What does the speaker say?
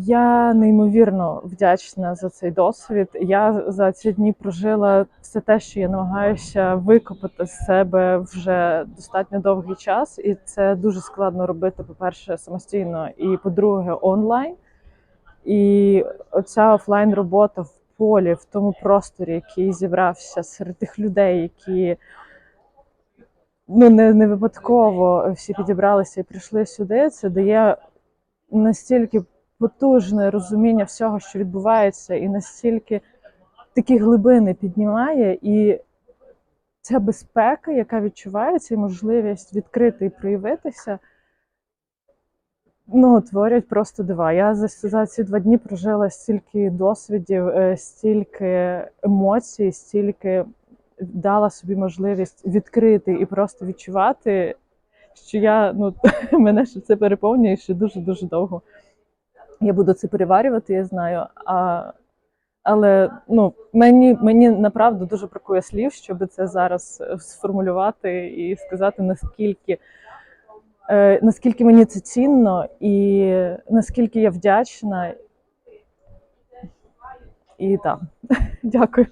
Я неймовірно вдячна за цей досвід. Я за ці дні прожила все те, що я намагаюся викопати з себе вже достатньо довгий час, і це дуже складно робити, по-перше, самостійно, і по-друге, онлайн. І оця офлайн робота в полі, в тому просторі, який зібрався серед тих людей, які ну не, не випадково всі підібралися і прийшли сюди. Це дає настільки потужне розуміння всього, що відбувається, і настільки такі глибини піднімає, і ця безпека, яка відчувається, і можливість відкрити і проявитися. Ну, творять просто дива. Я за, за ці два дні прожила стільки досвідів, е, стільки емоцій, стільки дала собі можливість відкрити і просто відчувати, що я ну мене ще це переповнює ще дуже дуже довго. Я буду це переварювати, я знаю. А, але ну мені мені направду дуже бракує слів, щоб це зараз е, сформулювати і сказати наскільки. Е, наскільки мені це цінно і наскільки я вдячна. І так, дякую.